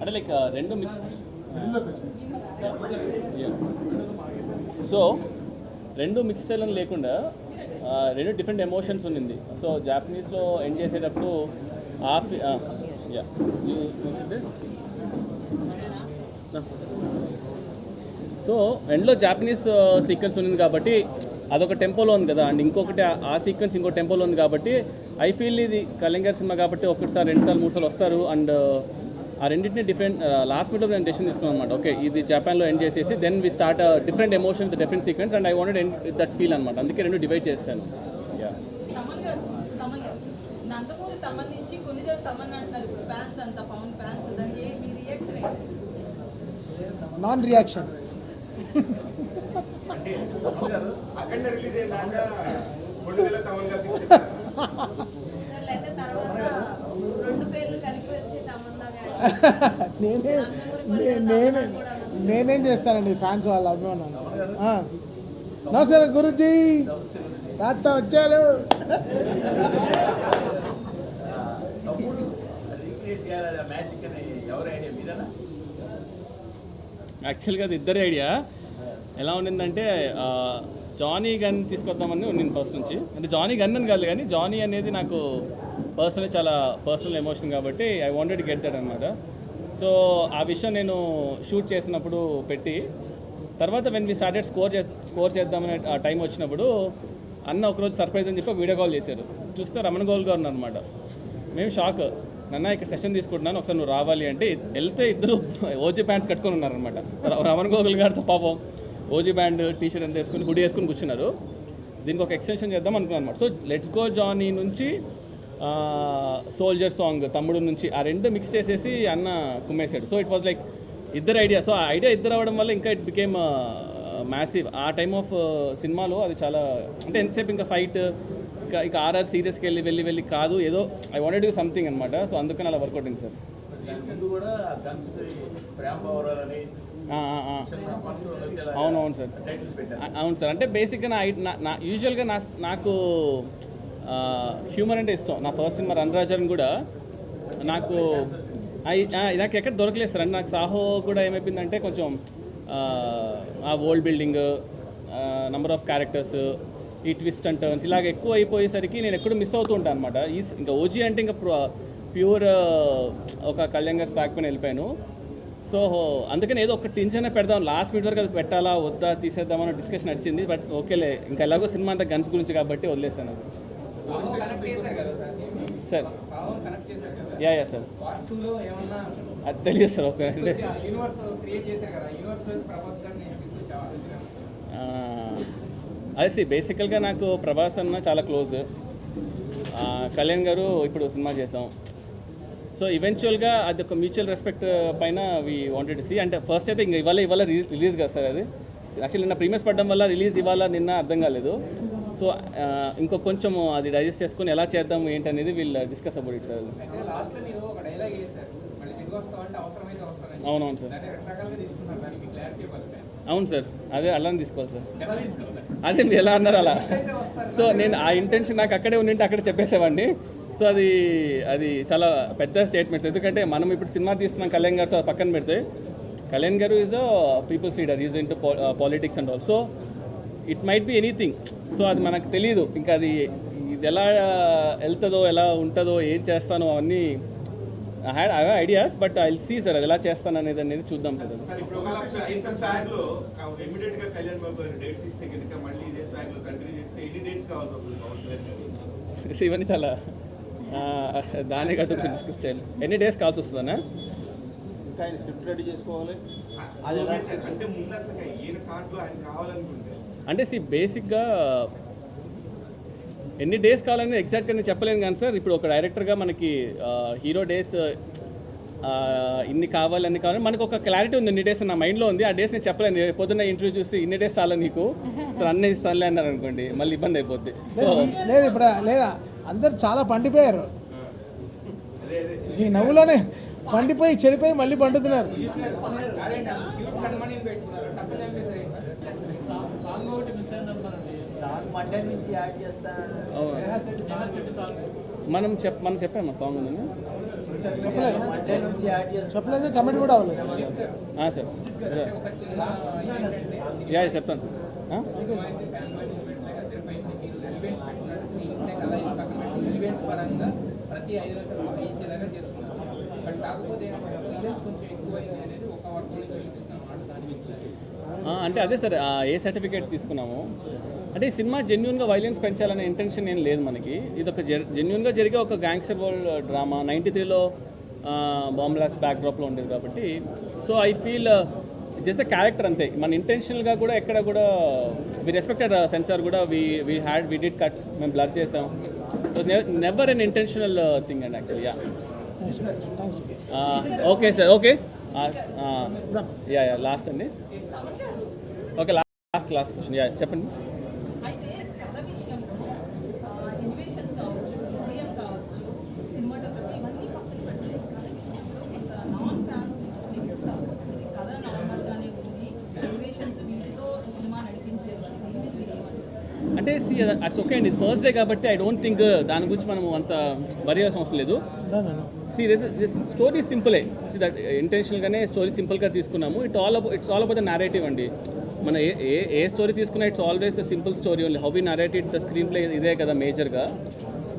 అంటే లైక్ రెండు mix so రెండు మిక్స్ స్టైల్ లేకుండా రెండు డిఫరెంట్ ఎమోషన్స్ ఉన్నింది సో జాపనీస్లో ఎండ్ చేసేటప్పుడు ఆపి యా సో ఎండ్లో జాపనీస్ సీక్వెన్స్ ఉంది కాబట్టి అదొక టెంపోలో ఉంది కదా. అండ్ ఇంకొకటి ఆ- ఆ సీక్వెన్స్ ఇంకో టెంపోలో ఉంది కాబట్టి ఐ ఫీల్ ఇది కళింగర్ సినిమా కాబట్టి ఒకటిసారి రెండు సార్లు మూడు సార్లు వస్తారు. అండ్ ఆ రెండింటిని డిఫరెంట్ లాస్ట్ మినిట్లో నేను డెసిషన్ తీసుకున్నాను అనమాట ఓకే ఇది జపాన్లో ఎండ్ చేసేసి then we start different emotion different sequence and I wanted end that feel అనమాట అందుకే రెండు డివైడ్ చేస్తాను యా తమన్ గారు తమన్ గారు నందమూరి తమన్ నుంచి కొన్నిసార్లు తమన్ అంటారు ఇప్పుడు ఫ్యాన్స్ అంతా పవన్ ఫ్యాన్స్ దానికి ఏ- మీ రియాక్షన్ ఏంటి? నాన్ రియాక్షన్ అఖండ రిలీజ్ నేనే నేనే నేనేం చేస్తానండి ఫ్యాన్స్ వాళ్ళ అభిమానాలు. నమస్కారం గురుజీ. తాత వచ్చారు. యాక్చువల్గా అది ఇద్దరి ఐడియా. ఎలా ఉండిందంటే ఆ, జానీ గన్ తీసుకొద్దామని నేను ఫస్ట్ నుంచి. అంటే జానీ గన్ అని కాదు కానీ జానీ అనేది నాకు పర్సనల్ చాలా పర్సనల్ ఎమోషన్ కాబట్టి ఐ వాంటెడ్ గెట్ దట్ అనమాట సో ఆ విషయం నేను షూట్ చేసినప్పుడు పెట్టి తర్వాత వెన్ వి స్టార్టెడ్ స్కోర్ చే స్కోర్ చేద్దామనే ఆ టైం వచ్చినప్పుడు అన్న ఒకరోజు సర్ప్రైజ్ అని చెప్పి వీడియో కాల్ చేశారు. చూస్తే రమణ గోల్ గారు అనమాట మేము షాక్ నన్న ఇక్కడ సెషన్ తీసుకుంటున్నాను ఒకసారి నువ్వు రావాలి అంటే వెళ్తే ఇద్దరు ఓజీ ప్యాంట్స్ కట్టుకొని ఉన్నారనమాట రమణ గోగుల్ గారితో పాపం. ఓజీ బ్యాండ్ టీషర్ట్ అంతా వేసుకుని హుడీ వేసుకుని కూర్చున్నారు. దీనికి ఒక ఎక్స్టెన్షన్ చేద్దాం అనుకున్నాను అనమాట సో లెట్స్ గో జానీ నుంచి సోల్జర్ సాంగ్ తమ్ముడు నుంచి ఆ రెండు మిక్స్ చేసేసి అన్న కుమ్మేశాడు. సో ఇట్ వాజ్ లైక్ ఇద్దరు ఐడియా సో ఆ ఐడియా ఇద్దరు అవ్వడం వల్ల ఇంకా ఇట్ బికేమ్ మ్యాసివ్ ఆ టైమ్ ఆఫ్ సినిమాలో అది చాలా అంటే ఎంతసేపు ఇంకా ఫైట్ ఇంకా ఇంకా ఆర్ఆర్ సీరియస్కి వెళ్ళి వెళ్ళి వెళ్ళి కాదు ఏదో ఐ వాంటెడ్ డూ సంథింగ్ అనమాట సో అందుకని అలా వర్కౌట్ అయింది సార్ అవునవును సార్. అవును సార్. అంటే బేసిక్గా నా ఐ- నా- నా యూజువల్గా నా నాకు హ్యూమర్ అంటే ఇష్టం. నా ఫస్ట్ సినిమా రన్రాజన్ కూడా నాకు నాకు ఎక్కడ దొరకలేదు సార్. అంటే నాకు సాహో కూడా ఏమైపోయిందంటే కొంచెం ఆ, ఆ old building number of characters ఈ ట్విస్ట్ అండ్ టర్న్స్ ఇలాగ ఎక్కువ అయిపోయేసరికి నేను ఎక్కడ మిస్ అవుతూ ఉంటాను అనమాట ఈ ఇంకా ఓజీ అంటే ఇంకా ప్యూర్ ఒక కళ్యాణ్ గారి స్టాక్ పైన వెళ్ళిపోయాను. సో అందుకని ఏదో ఒక టించనే పెడదాం. లాస్ట్ మినిట్ వరకు అది పెట్టాలా వద్దా తీసేద్దామని డిస్కషన్ నడిచింది. బట్ ఓకేలే ఇంకా ఎలాగో సినిమా అంతా గన్స్ గురించి కాబట్టి వదిలేసాను అది సార్ యా యా సార్ అది తెలియదు సార్ ఓకే. ఆ, అదే సి బేసికల్గా నాకు ప్రభాస్ అన్న చాలా క్లోజ్ కళ్యాణ్ గారు ఇప్పుడు సినిమా చేసాం. సో ఈవెన్చువల్గా అది ఒక మ్యూచువల్ రెస్పెక్ట్ పైన వి వాంటెడ్ సి అంటే ఫస్ట్ అయితే ఇంకా ఇవాళ ఇవాళ రిలీజ్ కదా సార్ అది. యాక్చువల్లీ నిన్న ప్రీమియర్స్ పడడం వల్ల రిలీజ్ ఇవాళ నిన్న అర్థం కాలేదు. సో ఇంకో కొంచెం అది డైజెస్ట్ చేసుకొని ఎలా చేద్దాం ఏంటనేది వీళ్ళు డిస్కస్ అబౌట్ ఇట్ సార్ అవునవును సార్. అవును సార్. అదే అలానే తీసుకోవాలి సార్. అదే మీరు ఎలా అన్నారు అలా. సో నేను ఆ ఇంటెన్షన్ నాకు అక్కడే ఉండింటే అక్కడ చెప్పేసేవాడిని. సో అది అది చాలా పెద్ద స్టేట్మెంట్స్ ఎందుకంటే మనం ఇప్పుడు సినిమా తీస్తున్నాం కళ్యాణ్ గారితో పక్కన పెడితే Kalyan garu is a people's leader is into politics and all so it might be anything so అది మనకు తెలియదు ఇంకా అది ఇది ఎలా వెళ్తుందో ఎలా ఉంటుందో ఏం చేస్తానో అవన్నీ I had I ideas but I see sir అది ఎలా చేస్తాను అనేది అనేది చూద్దాం? సో ఇవన్నీ చాలా దాని కదా కొంచెం డిస్కస్ చేయాలి. ఎన్ని డేస్ కావాల్సి వస్తుందన్నా? ఇంకా ఆయన స్క్రిప్ట్ రెడీ చేసుకోవాలి అంటే ముందు అసలు ఈయన కార్డులో ఆయన కావాలనుకుంటే. అంటే సి బేసిక్గా ఎన్ని డేస్ కావాలని ఎగ్జాక్ట్గా నేను చెప్పలేను కానీ సార్ ఇప్పుడు ఒక డైరెక్టర్గా మనకి హీరో డేస్ ఇన్ని కావాలి అన్ని కావాలి. మనకు ఒక క్లారిటీ ఉంది ఇన్ని డేస్ నా మైండ్లో ఉంది. ఆ డేస్ నేను చెప్పలేను. పొద్దున్న ఇంటర్వ్యూ చూసి ఇన్ని డేస్ చాలా నీకు? సార్ అన్నీ ఇస్తానులే అన్నారు అనుకోండి మళ్ళీ ఇబ్బంది అయిపోద్ది. సో లేదు, లేదు ఇప్పుడు లేదా అందరు చాలా పండిపోయారు. ఈ నవ్వులోనే పండిపోయి చెడిపోయి మళ్ళీ పండుతున్నారు. మనం చెప్ మనం చెప్పాము సాంగ్ ఉందని? చెప్పలేదు. చెప్పలేదు కమిటీ కూడా అవ్వలేదు. సార్. యా చెప్తాను సార్ విధంగా ప్రతి ఐదు లక్షలు మాకు ఇచ్చేలాగా చేసుకున్నాం బట్ కాకపోతే బిజినెస్ కొంచెం ఎక్కువైంది అనేది ఒక వర్గం నుంచి చూపిస్తున్నాం దాని గురించి అంటే అదే సార్ ఏ సర్టిఫికేట్ తీసుకున్నాము? అంటే ఈ సినిమా జెన్యున్గా వైలెన్స్ పెంచాలనే ఇంటెన్షన్ ఏం లేదు మనకి. ఇది ఒక జెన్యున్గా జరిగే ఒక గ్యాంగ్స్టర్ వరల్డ్ డ్రామా నైంటీ త్రీలో బాంబ్లాస్ బ్యాక్డ్రాప్లో ఉండేది కాబట్టి. So I feel just character అంతే. మన ఇంటెన్షనల్గా కూడా ఎక్కడ కూడా వి రెస్పెక్టెడ్ సెన్సార్ కూడా we we had we did cuts మేము బ్లర్ చేసాం. Never unintentional thing and actual yeah okay sir okay yeah yeah last అండి okay last last question yeah చెప్పండి అయితే కథ విషయంలో ఎలివేషన్స్ కావచ్చు విజయం కావచ్చు సినిమాటోగ్రఫీ ఇవన్నీ పక్కన పెడితే కథ విషయంలో కొంత నాన్ ఫ్యాన్స్ నెగిటివ్ టాక్ వస్తుంది కథ నార్మల్గానే ఉంది ఎలివేషన్స్ వీటితో సినిమా నడిపించేది దీని మీద మీరు ఏమంటారు అంటే సి అట్స్ ఓకే అండి. ఫస్ట్ డే కాబట్టి ఐ డోంట్ థింక్ దాని గురించి మనం అంత వరి అవసరం లేదు. సి దిస్ దిస్ స్టోరీ సింపులే సి దట్ ఇంటెన్షనల్గానే స్టోరీ సింపుల్గా తీసుకున్నాము. It all it's all about the narrative అండి. మన ఏ ఏ ఏ స్టోరీ తీసుకున్నా it's always the simple story only how we narrated the screenplay ఇదే కదా మేజర్గా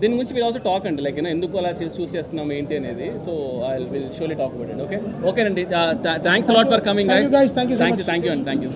దీని గురించి మీరు ఆల్సో టాక్ అండి. లైక్ ఎందుకు అలా చూస్ చేసుకున్నాం ఏంటి అనేది. So I will solely talk about it okay ఓకేనండి thanks a lot for coming thank you. Thank you అండి థ్యాంక్ యూ